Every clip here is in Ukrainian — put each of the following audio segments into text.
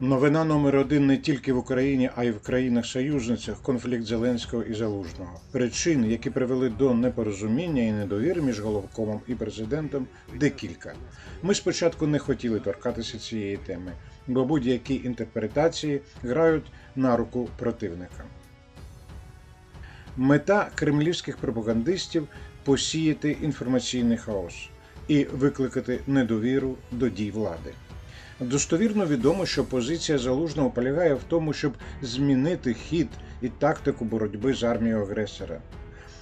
Новина номер один не тільки в Україні, а й в країнах-союзницях конфлікт Зеленського і Залужного. Причин, які привели до непорозуміння і недовіри між головкомом і президентом, декілька. Ми спочатку не хотіли торкатися цієї теми, бо будь-які інтерпретації грають на руку противника. Мета кремлівських пропагандистів посіяти інформаційний хаос і викликати недовіру до дій влади. Достовірно відомо, що позиція залужного полягає в тому, щоб змінити хід і тактику боротьби з армією агресора.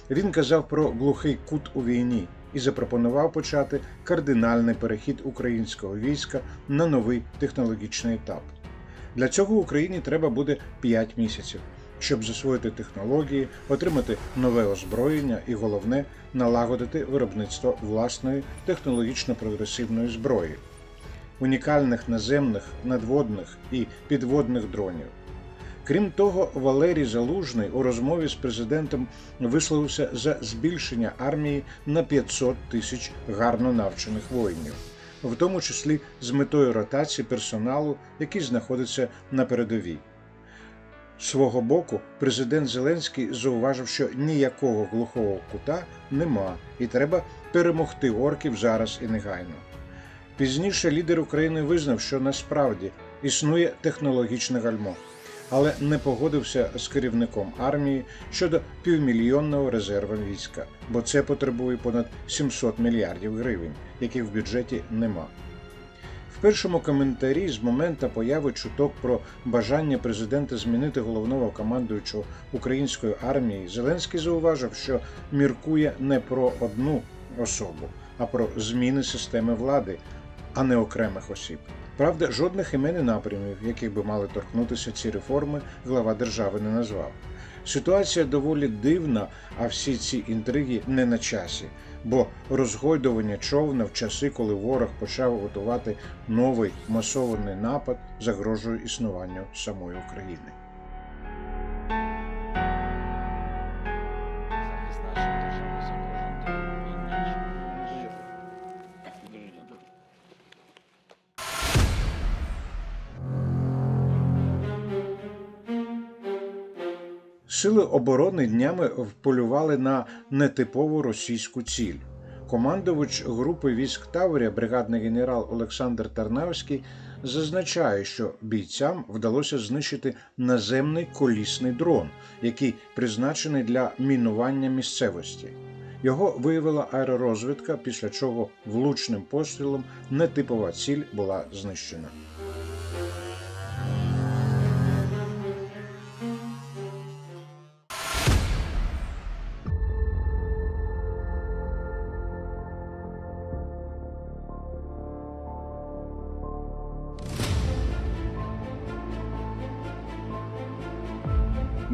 Він казав про глухий кут у війні і запропонував почати кардинальний перехід українського війська на новий технологічний етап. Для цього Україні треба буде 5 місяців, щоб засвоїти технології, отримати нове озброєння і головне налагодити виробництво власної технологічно прогресивної зброї унікальних наземних, надводних і підводних дронів. Крім того, Валерій Залужний у розмові з президентом висловився за збільшення армії на 500 тисяч гарно навчених воїнів, в тому числі з метою ротації персоналу, який знаходиться на передовій. Свого боку, президент Зеленський зауважив, що ніякого глухого кута нема, і треба перемогти орків зараз і негайно. Пізніше лідер України визнав, що насправді існує технологічне гальмо, але не погодився з керівником армії щодо півмільйонного резерву війська, бо це потребує понад 700 мільярдів гривень, яких в бюджеті нема. В першому коментарі з моменту появи чуток про бажання президента змінити головного командуючого української армії Зеленський зауважив, що міркує не про одну особу, а про зміни системи влади, а не окремих осіб. Правда, жодних імен і напрямів, яких би мали торкнутися ці реформи, глава держави не назвав. Ситуація доволі дивна, а всі ці інтриги не на часі, бо розгойдування човна в часи, коли ворог почав готувати новий масований напад, загрожує існуванню самої України. Сили оборони днями вполювали на нетипову російську ціль. Командувач групи військ Таврія, бригадний генерал Олександр Тарнавський, зазначає, що бійцям вдалося знищити наземний колісний дрон, який призначений для мінування місцевості. Його виявила аеророзвідка, після чого влучним пострілом нетипова ціль була знищена.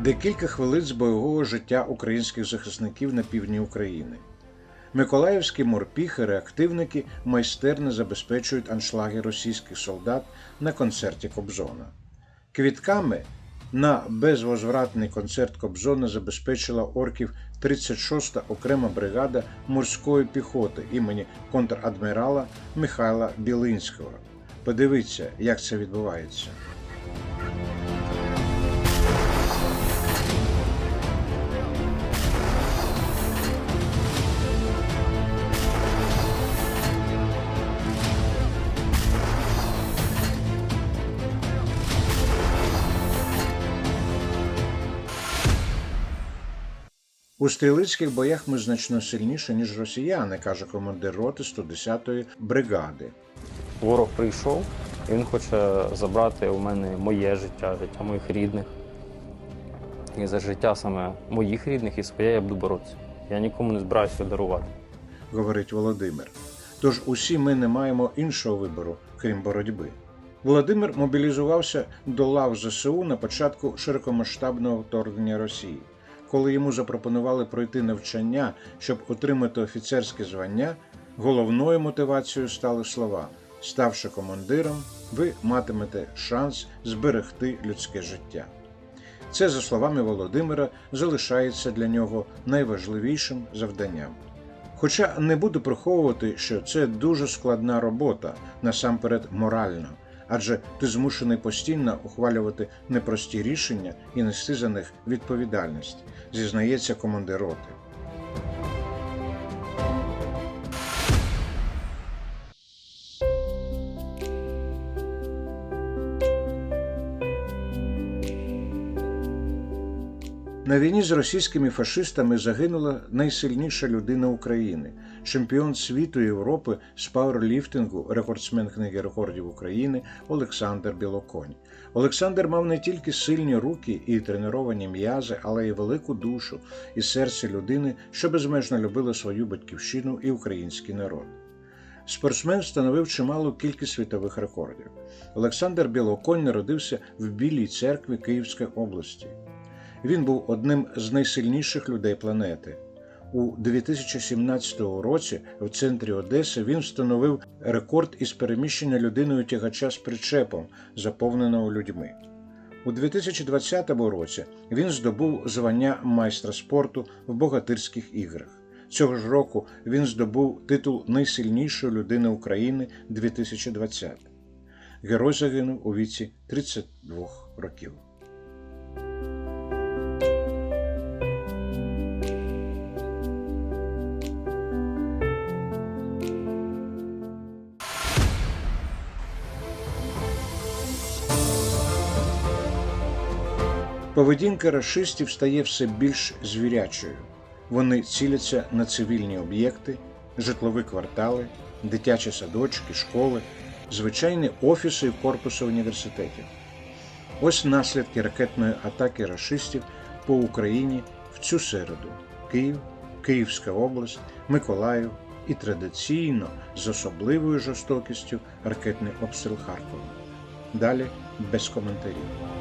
Декілька хвилин з бойового життя українських захисників на півдні України. Миколаївські морпіхи, реактивники майстерно забезпечують аншлаги російських солдат на концерті Кобзона. Квітками на безвозвратний концерт Кобзона забезпечила орків 36-та окрема бригада морської піхоти імені контрадмірала Михайла Білинського. Подивіться, як це відбувається. У стрілецьких боях ми значно сильніше, ніж росіяни, каже командир роти 110-ї бригади. Ворог прийшов, і він хоче забрати у мене моє життя, життя моїх рідних. І за життя саме моїх рідних і своє я буду боротися. Я нікому не збираюся дарувати. говорить Володимир. Тож усі ми не маємо іншого вибору, крім боротьби. Володимир мобілізувався до лав ЗСУ на початку широкомасштабного вторгнення Росії. Коли йому запропонували пройти навчання, щоб отримати офіцерське звання, головною мотивацією стали слова: ставши командиром, ви матимете шанс зберегти людське життя. Це, за словами Володимира, залишається для нього найважливішим завданням. Хоча не буду приховувати, що це дуже складна робота, насамперед морально, адже ти змушений постійно ухвалювати непрості рішення і нести за них відповідальність, зізнається командир роти. На війні з російськими фашистами загинула найсильніша людина України, чемпіон світу Європи з пауерліфтингу, рекордсмен книги рекордів України Олександр Білоконь. Олександр мав не тільки сильні руки і треновані м'язи, але й велику душу і серце людини, що безмежно любила свою батьківщину і український народ. Спортсмен встановив чималу кількість світових рекордів. Олександр Білоконь народився в Білій церкві Київської області. Він був одним з найсильніших людей планети. У 2017 році в центрі Одеси він встановив рекорд із переміщення людиною тягача з причепом, заповненого людьми. У 2020 році він здобув звання майстра спорту в богатирських іграх. Цього ж року він здобув титул найсильнішої людини України 2020. Герой загинув у віці 32 років. Поведінка рашистів стає все більш звірячою. Вони ціляться на цивільні об'єкти, житлові квартали, дитячі садочки, школи, звичайні офіси і корпуси університетів. Ось наслідки ракетної атаки рашистів по Україні в цю середу: Київ, Київська область, Миколаїв і традиційно з особливою жорстокістю ракетний обстріл Харкова. Далі без коментарів.